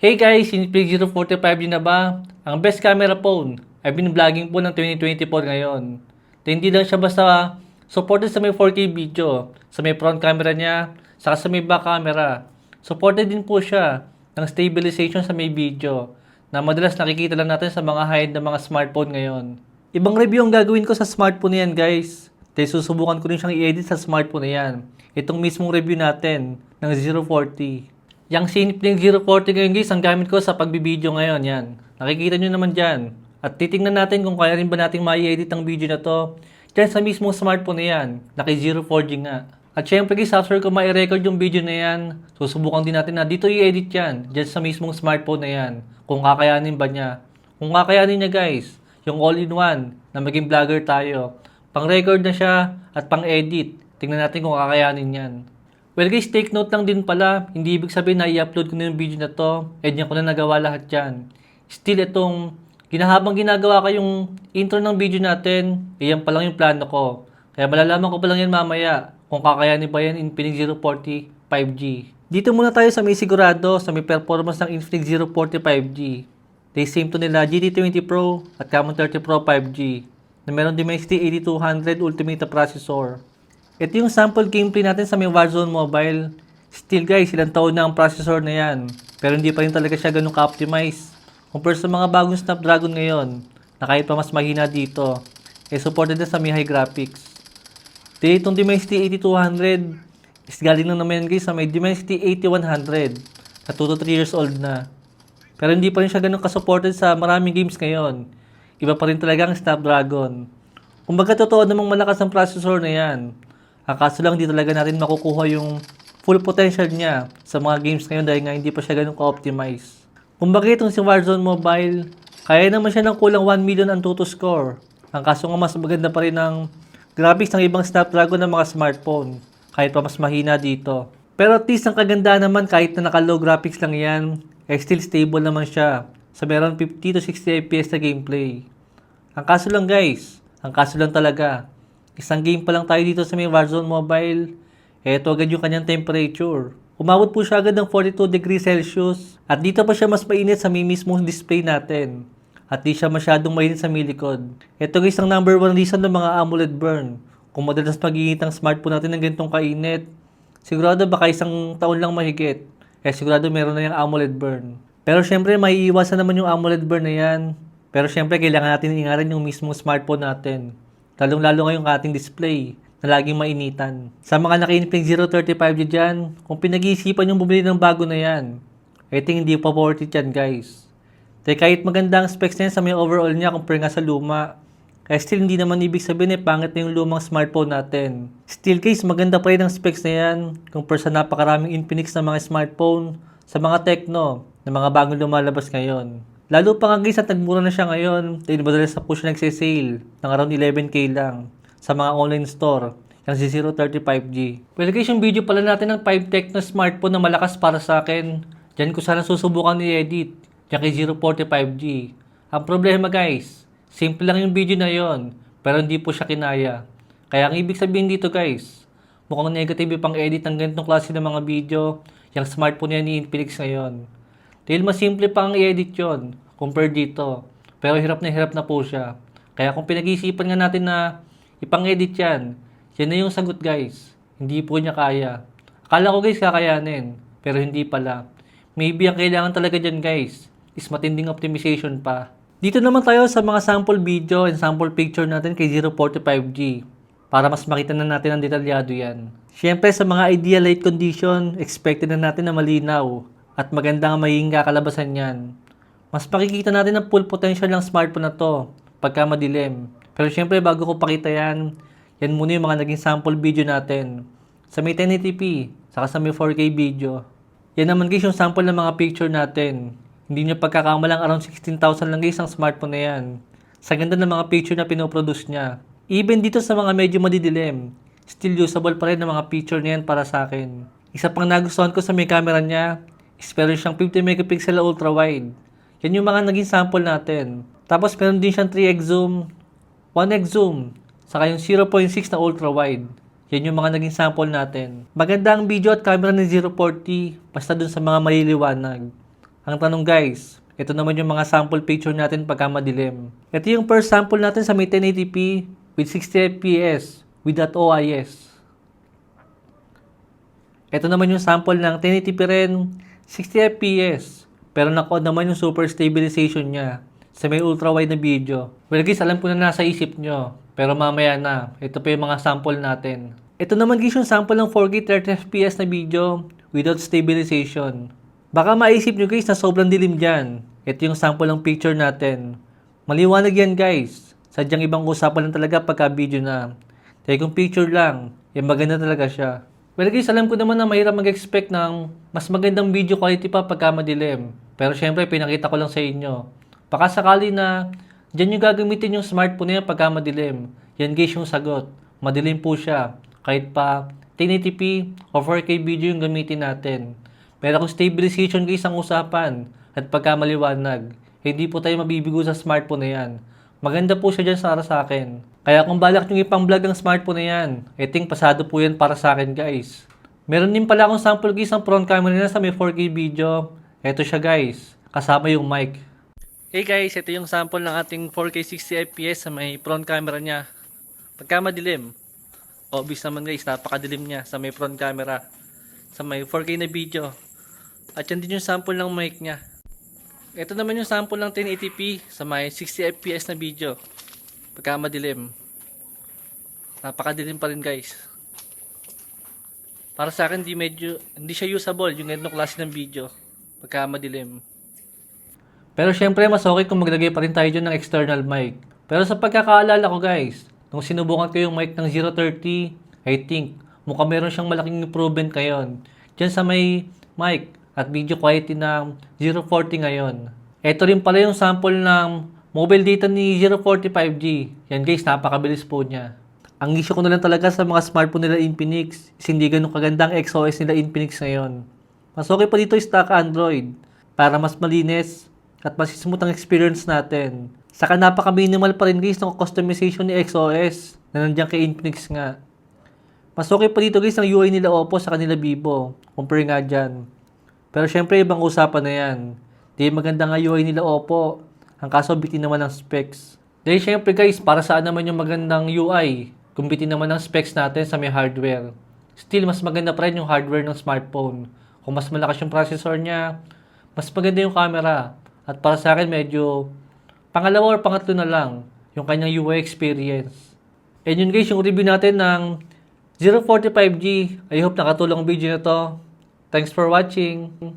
Hey guys, Infinix 045G na ba? Ang best camera phone. I've been vlogging po ng 2024 ngayon. At hindi lang siya basta supported sa may 4K video, sa may front camera niya, saka sa may back camera. Supported din po siya ng stabilization sa may video na madalas nakikita lang natin sa mga high-end na mga smartphone ngayon. Ibang review ang gagawin ko sa smartphone na yan guys. Dahil susubukan ko rin siyang i-edit sa smartphone na yan. Itong mismong review natin ng 040. Yang Infinix 040 ngayon guys, ang gamit ko sa pagbibideo ngayon, yan. Nakikita nyo naman dyan. At titingnan natin kung kaya rin ba nating ma-edit ang video na to dyan sa mismong smartphone na yan, naki 040 nga. At syempre guys, after ko ma-record yung video na yan, susubukan din natin na dito i-edit yan, dyan sa mismong smartphone na yan, kung kakayanin ba niya. Kung kakayanin niya guys, yung all-in-one na maging vlogger tayo, pang-record na siya at pang-edit. Tingnan natin kung kakayanin yan. Well guys, take note lang din pala, hindi ibig sabihin na i-upload ko na yung video na to, eh diyan ko na nagawa lahat yan. Still itong, ginahabang ginagawa ko yung intro ng video natin, eh yan pa lang yung plano ko. Kaya malalaman ko pa lang yan mamaya, kung kakayanin ba yan Infinix 040 5G. Dito muna tayo sa may sigurado, sa may performance ng Infinix 040 5G. They same to nila GT20 Pro at Camon 30 Pro 5G na meron Dimensity 8200 Ultimate processor. Ito yung sample gameplay natin sa may Warzone Mobile. Still guys, ilang taon na ang processor na yan. Pero hindi pa rin talaga siya ganun ka-optimize. Compare sa mga bagong Snapdragon ngayon, na kahit pa mas mahina dito, eh supported na sa may high graphics. Di itong Dimensity 8200 is galing lang naman yan guys sa may Dimensity 8100 na 2 to 3 years old na. Pero hindi pa rin siya ganun ka-supported sa maraming games ngayon. Iba pa rin talaga ang Snapdragon. Kumbaga totoo namang malakas ang processor na yan. Ang kaso lang di talaga natin makukuha yung full potential niya sa mga games ngayon dahil nga hindi pa siya ganun ka-optimize. Kumbaga itong si Warzone Mobile, kaya naman siya ng kulang 1 million ang toto score. Ang kaso nga mas maganda pa rin ang graphics ng ibang Snapdragon ng mga smartphone. Kahit pa mas mahina dito. Pero at least ang kagandahan naman kahit na naka-low graphics lang yan, eh still stable naman siya sa meron 50 to 60 FPS na gameplay. Ang kaso lang guys, ang kaso lang talaga, isang game pa lang tayo dito sa may Warzone Mobile, eto agad yung kanyang temperature. Umabot po siya agad ng 42 degrees Celsius at dito pa siya mas mainit sa may mismong display natin. At di siya masyadong mainit sa may likod. Ito guys ang number one reason ng mga AMOLED burn. Kung madalas magigit ang smartphone natin ng ganitong kainit, sigurado baka isang taon lang mahigit. Eh sigurado meron na yung AMOLED burn. Pero syempre may iwasan naman yung AMOLED burn na yan. Pero syempre kailangan natin ingaran yung mismong smartphone natin. Lalong lalo ngayong ating display na laging mainitan. Sa mga naka-Infinix 035G dyan, kung pinag-iisipan yung bumili ng bago na yan, I think hindi pa worth it yan guys. Dahil kahit maganda ang specs niya sa may overall niya compare nga sa luma, kaya still hindi naman ibig sabihin eh pangit na yung lumang smartphone natin. Still case maganda pa rin ang specs na yan compare sa napakaraming Infinix na mga smartphone sa mga Tecno na mga bagong lumalabas ngayon. Lalo pa nga guys at nagmura na siya ngayon dahil madalas na po siya nagsisale ng around 11k lang sa mga online store yung si 035G. Well guys, yung video pala natin ng 5 Tecno smartphone na malakas para sa akin. Diyan ko sana susubukan i-edit. Diyan kay 045G. Ang problema guys, simple lang yung video na yon pero hindi po siya kinaya. Kaya ang ibig sabihin dito guys, mukhang negative yung pang-edit ng ganitong klase ng mga video yung smartphone yan ni Infinix ngayon. Dahil mas simple pa ang i-edit yon compared dito. Pero hirap na hirap na po siya. Kaya kung pinag-iisipan nga natin na ipang-edit yan, yan na yung sagot guys. Hindi po niya kaya. Akala ko guys kakayanin, pero hindi pala. Maybe ang kailangan talaga dyan guys, is matinding optimization pa. Dito naman tayo sa mga sample video and sample picture natin kay 045G para mas makita na natin ang detalyado yan. Siyempre sa mga ideal light condition, expected na natin na malinaw at maganda ang magiging kakalabasan yan. Mas makikita natin ang full potential ng smartphone na to pagka madilim. Pero siyempre bago ko pakita yan, yan muna yung mga naging sample video natin. Sa may 1080p, saka sa may 4K video. Yan naman guys yung sample ng mga picture natin. Hindi nyo pagkakamalang around 16,000 lang guys ang smartphone na yan. Sa ganda ng mga picture na pinoproduce niya. Even dito sa mga medyo madidilim, still usable pa rin ang mga picture na yan para sa akin. Isa pang nagustuhan ko sa may camera niya, meron siyang 50 megapixel na ultra wide. Yan yung mga naging sample natin. Tapos meron din siyang 3x zoom, 1x zoom, saka yung 0.6 na ultra wide. Yan yung mga naging sample natin. Maganda ang video at camera ng 040 basta dun sa mga maliliwanag. Ang tanong guys, ito naman yung mga sample picture natin pagka madilim. Ito yung first sample natin sa may 1080p with 60 fps without OIS. Ito naman yung sample ng 1080p rin, 60 fps. Pero naka-on naman yung super stabilization niya sa may ultra-wide na video. Well guys, alam ko na nasa isip nyo. Pero mamaya na, ito pa yung mga sample natin. Ito naman guys yung sample ng 4K 30 fps na video without stabilization. Baka maisip nyo guys na sobrang dilim dyan. Ito yung sample ng picture natin. Maliwanag yan guys. Sadyang ibang usapan lang talaga pagka video na. Kaya kung picture lang, yan maganda talaga siya. Well guys, alam ko naman na mahirap mag-expect ng mas magandang video quality pa pagka madilim. Pero syempre, pinakita ko lang sa inyo. Baka sakali na dyan yung gagamitin yung smartphone na yan pagka madilim. Yan guys yung sagot. Madilim po siya. Kahit pa 1080p o 4K video yung gamitin natin. Pero kung stabilization guys ang usapan at pagka maliwanag, hindi po tayo mabibigo sa smartphone na yan. Maganda po siya dyan para sa akin. Kaya kung balak nyo ipang vlog ang smartphone na yan, eting pasado po yan para sa akin guys. Meron din pala akong sample guys ng front camera na sa may 4K video. Eto siya guys, kasama yung mic. Hey guys, ito yung sample ng ating 4K 60 fps sa may front camera niya. Pagka madilim, obvious naman guys, napakadilim niya sa may front camera. Sa may 4K na video. At yan din yung sample ng mic niya. Ito naman yung sample ng 1080p sa may 60 fps na video. Pagka madilim. Napakadilim pa rin guys. Para sa akin, di medyo, hindi siya usable yung ganitong klase ng video. Pagka madilim. Pero syempre, mas okay kung maglagay pa rin tayo dyan ng external mic. Pero sa pagkakaalala ko guys, nung sinubukan ko yung mic ng 030, I think, mukhang meron siyang malaking improvement ngayon. Diyan sa may mic at video quality ng 040 ngayon. Ito rin pala yung sample ng mobile data ni 040 5G. Yan guys, napakabilis po niya. Ang issue ko na lang talaga sa mga smartphone nila Infinix is hindi ganun kaganda ang XOS nila Infinix ngayon. Mas okay pa dito yung stock Android para mas malinis at mas smooth ang experience natin. Saka napaka-minimal pa rin guys ng customization ni XOS na nandiyan kay Infinix nga. Mas okay pa dito guys ang UI nila Oppo sa kanila Vivo. Compare nga dyan. Pero syempre ibang usapan na yan. Di maganda nga UI nila Oppo. Ang kaso bitin naman ang specs. Dahil syempre guys, para saan naman yung magandang UI? Kung bitin naman ang specs natin sa may hardware. Still, mas maganda pa rin yung hardware ng smartphone. Kung mas malakas yung processor niya, mas maganda yung camera. At para sa akin, medyo pangalawa or pangatlo na lang yung kanyang UI experience. And yun guys, yung review natin ng 045G. I hope nakatulong video na to. Thanks for watching.